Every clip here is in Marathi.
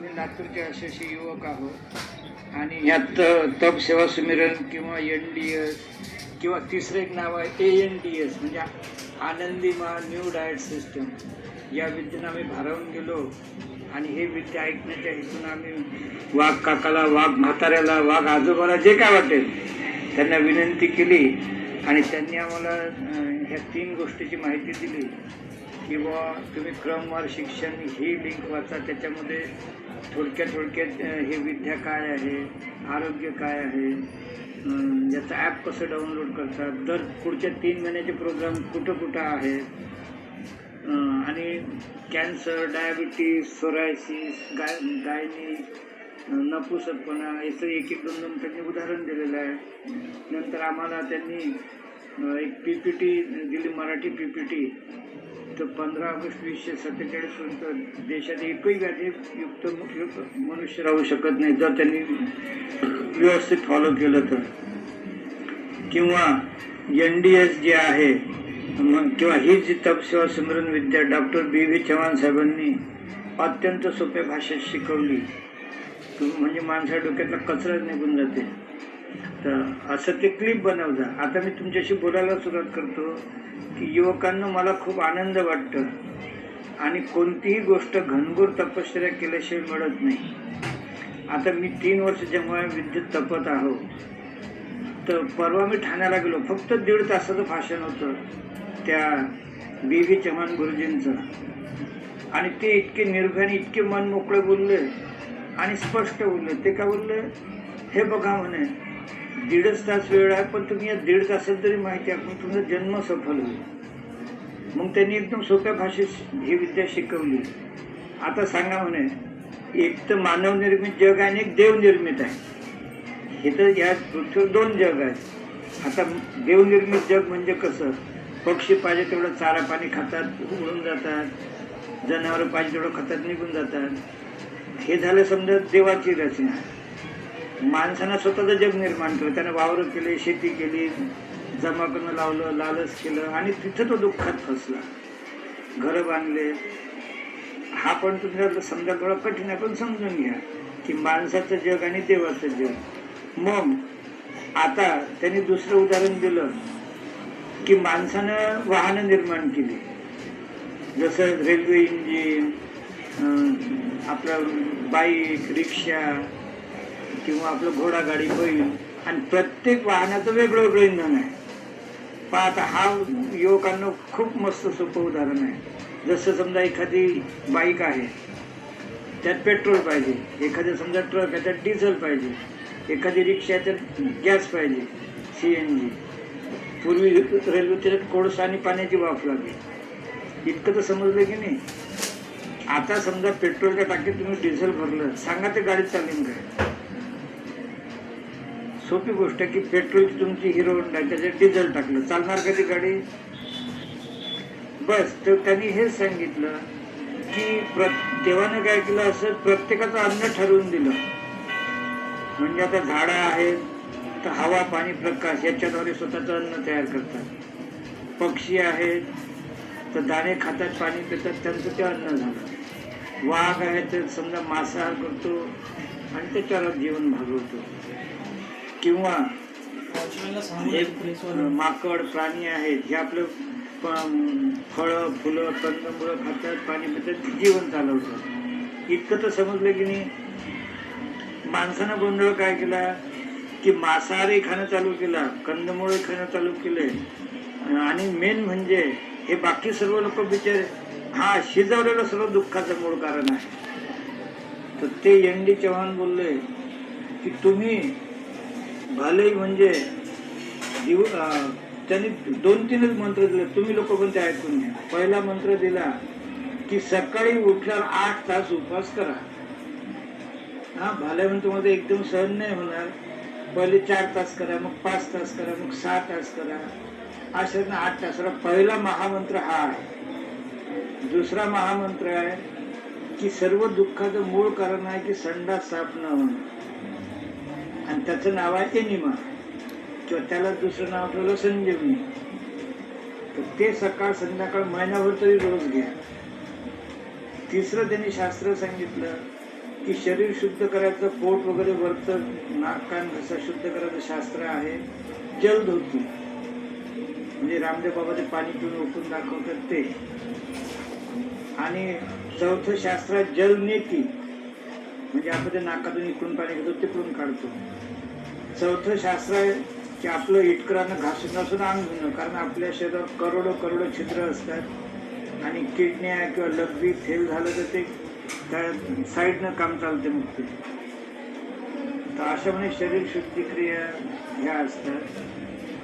आम्ही लातूरचे असे युवक आहोत. आणि ह्यात तप सेवा सुमिरन किंवा एन डी एस किंवा तिसरं एक नाव आहे ए एन डी एस म्हणजे आनंदीमा न्यू डाएट सिस्टम. या विद्येनं आम्ही भारावून गेलो. आणि हे विद्या ऐकण्याच्या हेतून आम्ही वाघ काकाला वाघ म्हाताऱ्याला वाघ आजोबाला जे काय वाटेल त्यांना विनंती केली. आणि त्यांनी आम्हाला ह्या तीन गोष्टीची माहिती दिली. किंवा तुम्ही क्रमवार शिक्षण ही लिंक वाचा. त्याच्यामध्ये थोडक्यात थोडक्यात हे विद्या काय आहे आरोग्य काय आहे याचं ॲप कसं डाउनलोड करतात. दर पुढच्या तीन महिन्याचे प्रोग्राम कुठं कुठं आहे आणि कॅन्सर डायबिटीस सोरायसिस गाय गायनी नपुसकपणा याचं एक एक दोन दोन त्यांनी उदाहरण दिलेलं आहे. नंतर आम्हाला त्यांनी एक पी पी टी दिली मराठी पी पी टी तर पंधरा ऑगस्ट वीसशे सत्तेचाळीस पर्यंत देशात एकही व्याधीयुक्त युक्त मनुष्य राहू शकत नाही. जर त्यांनी व्यवस्थित फॉलो केलं तर. किंवा एन डी एस जे आहे मग किंवा ही जी Tapseva Simran Vidya doctor B V Chavan साहेबांनी अत्यंत सोप्या भाषेत शिकवली. म्हणजे माणसा डोक्यातला कचराच निघून जाते. तर असं ते क्लिप बनवजा आता मी तुमच्याशी बोलायला सुरुवात करतो की युवकांना मला खूप आनंद वाटतं आणि कोणतीही गोष्ट घनघोर तपश्चर्या केल्याशिवाय मिळत नाही. आता मी तीन वर्ष जेव्हा विद्युत तपत आहो. तर परवा मी ठाण्याला गेलो. फक्त दीड तासाचं भाषण होतं त्या बी व्ही चव्हाण गुरुजींचं. आणि ते इतके निर्भयाने इतके मन मोकळे बोलले आणि स्पष्ट बोलले. ते का बोलले? हे बघा म्हणे दीडच तास वेळ आहे पण तुम्ही या दीड तासात तरी माहिती आहे पण तुमचा जन्म सफल होईल. मग त्यांनी एकदम सोप्या भाषेत ही विद्या शिकवली. आता सांगा म्हणे एक तर मानवनिर्मित जग आहे आणि एक देवनिर्मित आहे. हे तर या पृथ्वीवर दोन जग आहेत. आता देवनिर्मित जग म्हणजे कसं? पक्षी पाहिजे तेवढं चारा पाणी खातात उडून जातात. जनावरं पाहिजे तेवढं खातात निघून जातात. हे झालं समजा देवाची रचना. माणसानं स्वतःचं जग निर्माण केलं. त्यानं वावरं केले शेती केली जमा करणं लावलं लालच केलं आणि तिथं तो दुःखात फसला. घरं बांधले. हा पण तुमच्या समजा थोडा कठीण आहे पण समजून घ्या की माणसाचं जग आणि देवाचं जग. मग आता त्यांनी दुसरं उदाहरण दिलं की माणसानं वाहनं निर्माण केली. जसं रेल्वे इंजिन आपलं बाईक रिक्षा किंवा आपलं घोडागाडी बैल आणि प्रत्येक वाहनाचं वेगळं वेगळं इंधन आहे. पण आता हा युवकांना खूप मस्त सोपं उदाहरण आहे. जसं समजा एखादी बाईक आहे त्यात पेट्रोल पाहिजे. एखादं समजा ट्रक आहे त्यात डिझेल पाहिजे. एखादी रिक्षा आहे त्यात गॅस पाहिजे सी एन जी. पूर्वी रेल्वे त्याच्यात कोळसा आणि पाण्याची वाफ लागेल. इतकं तर समजलं की नाही? आता समजा पेट्रोलच्या टाकीत तुम्ही डिझेल भरलं सांगा ते गाडीत चालेल काय सोपी गोष्ट आहे की पेट्रोलची तुमची हिरो होंडा त्याच्यात डिझेल टाकलं. चालणार का ती गाडी? बस तर त्यांनी हेच सांगितलं की प्र देवानं काय केलं असं प्रत्येकाचं अन्न ठरवून दिलं. म्हणजे आता झाडं आहेत तर हवा पाणी प्रकाश याच्याद्वारे स्वतःचं अन्न तयार करतात. पक्षी आहेत तर दाणे खातात पाणी पितात त्यांचं ते अन्न झालं. वाघ आहे तर समजा मांसाहार करतो आणि त्याच्यावर जीवन भागवतो. किंवा माकड प्राणी आहेत हे आपलं फळं फुलं कंदमुळं खातात पाणी पितात जीवन चालवतात. इतकं तर समजलं की नाही. माणसानं गोंधळ काय केला? की मांसाहारी खाणं चालू केला कंदमुळे खाणं चालू केले. आणि मेन म्हणजे हे बाकी सर्व लोक बिचारे हा शिजवलेलं सर्व दुःखाचं मूळ कारण आहे. तर ते एन डी चव्हाण बोलले की तुम्ही भले म्हणजे दिव त्यांनी दोन तीनच मंत्र दिले. तुम्ही लोक पण ते ऐकून घ्या. पहिला मंत्र दिला की सकाळी उठल्यावर आठ तास उपवास करा. हा भाले म्हणून तुम्हाला एकदम सहन नाही होणार. पहिले चार तास करा मग पाच तास करा मग सहा तास करा. अशा आठ तास करा. पहिला महामंत्र हा आहे. दुसरा महामंत्र आहे की सर्व दुःखाचं मूळ कारण आहे की संडास साफ न होणं. आणि त्याचं नाव आहे एनिमा किंवा त्याला दुसरं नाव ठेवलं संजीवनी. तर ते सकाळ संध्याकाळ महिनाभर तरी रोज घ्या. तिसरं त्यांनी शास्त्र सांगितलं की शरीर शुद्ध करायचं पोट वगैरे वरचं नाक कान घसा शुद्ध करायचं शास्त्र आहे. जलधोती म्हणजे रामदेव बाबा ते पाणी पिऊन ओकून दाखवतात ते. आणि चौथं शास्त्र जलनेती म्हणजे आपण ते नाकातून इकडून पाणी घेतो तिकडून काढतो. चौथं शास्त्र आहे की आपलं इटकरानं घासून घासून अंग धुणं कारण आपल्या शरीरात करोडो करोडो छिद्र असतात. आणि किडन्या किंवा लघवी फेल झालं तर ते त्या साईडनं काम चालते मग ते तर अशा म्हणजे शरीर शुद्धिक्रिया ह्या असतात.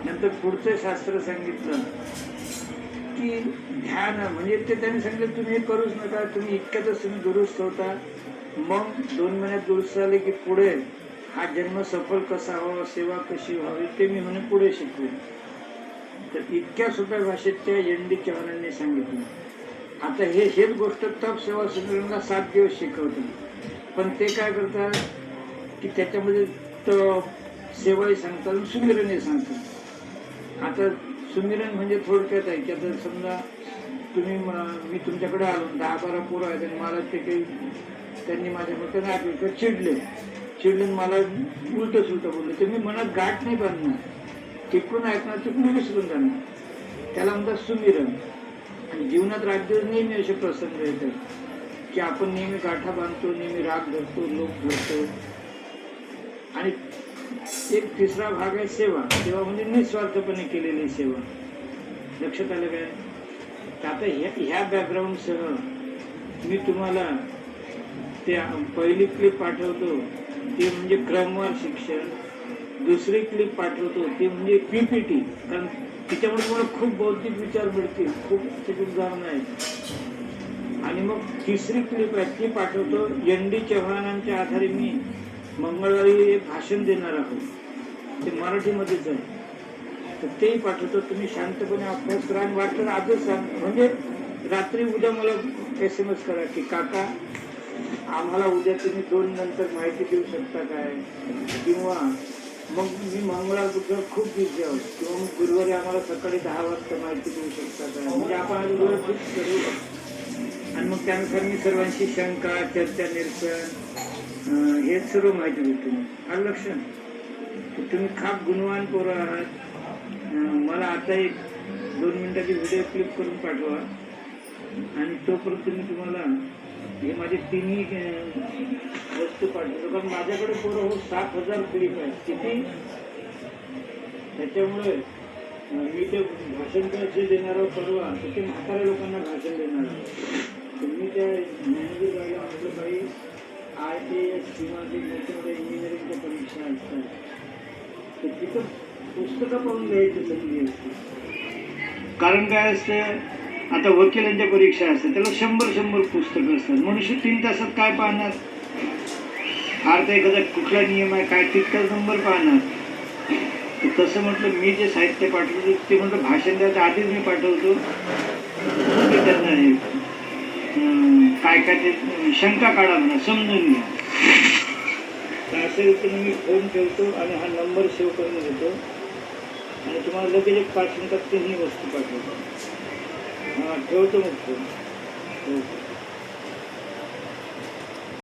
नंतर पुढचं शास्त्र सांगितलं. की ध्यान म्हणजे ते त्यांनी सांगितलं तुम्ही हे करूच नका तुम्ही इतक्यातच तुम्ही दुरुस्त होता. मग दोन महिन्यात दुरुस्त झाले की पुढे हा जन्म सफल कसा व्हावा सेवा कशी व्हावी ते मी म्हणे पुढे शिकवेन तर इतक्या सोप्या भाषेत त्या एन डी चव्हाणांनी सांगितलं. आता हे हेच गोष्ट तप सेवा संमेलनाला सात दिवस शिकवतात पण ते काय करतात की त्याच्यामध्ये तप सेवाही सांगतात आणि सांगतात. आता सुमिरन म्हणजे थोडक्यात आहे की आता समजा तुम्ही म- मी तुमच्याकडे आलो दहा बारा पोरं आहेत आणि मला ते काही त्यांनी माझ्या मते नाही ऐकलं चिडले. चिडले मला उलट सुलट बोलले. तर मी मनात गाठ नाही बांधणार. तिकडून ऐकणार तिकडून विसरून जाणार. त्याला म्हणतात सुमिरन. आणि जीवनात राज्य नेहमी असे प्रसंग येतात की आपण नेहमी गाठा बांधतो नेहमी राग धरतो लोक धरतो. आणि एक तिसरा भाग आहे सेवा. सेवा म्हणजे निस्वार्थपणे केलेली सेवा. लक्षात आलं काय? तर आता ह्या ह्या बॅकग्राऊंडसह मी तुम्हाला ते पहिली क्लिप पाठवतो. ते म्हणजे क्रमवार शिक्षण. दुसरी क्लिप पाठवतो. ते म्हणजे पीपीटी कारण तिच्यामुळे तुम्हाला खूप बौद्धिक विचार मिळतील. खूप त्याची उदाहरणं आहेत आणि मग तिसरी क्लिप आहे ती पाठवतो. एन डी चव्हाणांच्या आधारे मी. मंगळवारी एक भाषण देणार आहोत. ते मराठीमध्येच आहे तर तेही पाठवतो. तुम्ही शांतपणे अभ्यास करा आणि वाटलं आजच सांग. म्हणजे रात्री उद्या मला एस एम एस करा की काका आम्हाला उद्या तुम्ही दोन नंतर माहिती देऊ शकता काय? किंवा मग मी मंगळवार बुधवार खूप बिझी आहोत. किंवा मग गुरुवारी आम्हाला सकाळी दहा वाजता माहिती देऊ शकता काय? म्हणजे आपण आज फिक्स करू आणि मग त्यानुसार मी सर्वांची शंका चर्चा निरसन हे सर्व माहिती देतो मी आलं लक्षात तुम्ही खाप गुणवान पोरं आहात. मला आता एक दोन मिनिटाची व्हिडिओ क्लिप करून पाठवा. आणि तोपर्यंत मी तुम्हाला हे माझे तिन्ही वस्तू पाठवतो. कारण माझ्याकडे पोरं हो सात हजार क्लिप आहेत. किती? त्याच्यामुळे मी ते भाषण जे देणार आहोत परवा तर ते म्हाताऱ्या लोकांना भाषण देणार आहे तुम्ही त्या ज्ञानवीर बाईला म्हटलं बाई आय पी एस किंवा जे मोठे इंजिनिअरिंगच्या परीक्षा असतात. तर तिथं पुस्तकं पाहून घ्यायची संधी असते. कारण काय असते? आता वकिलांच्या परीक्षा असतात त्याला शंभर शंभर पुस्तकं असतात. मनुष्य तीन तासात काय पाहणार? फार तर एखादा कुठला नियम आहे काय तितकाच नंबर पाहणार? तर तसं म्हटलं मी जे साहित्य पाठवतो ते म्हटलं भाषण द्यायच्या आधीच मी पाठवतो. की त्यांना हे काय काय ते शंका काढा म्हणा समजून घ्या. तर अशा रीतीने मी फोन ठेवतो आणि हा नंबर सेव्ह करून घेतो. आणि तुम्हाला लगेच एक पाच मिनिटात तिन्ही वस्तू पाठवतो. हां ठेवतो मग फोन ओके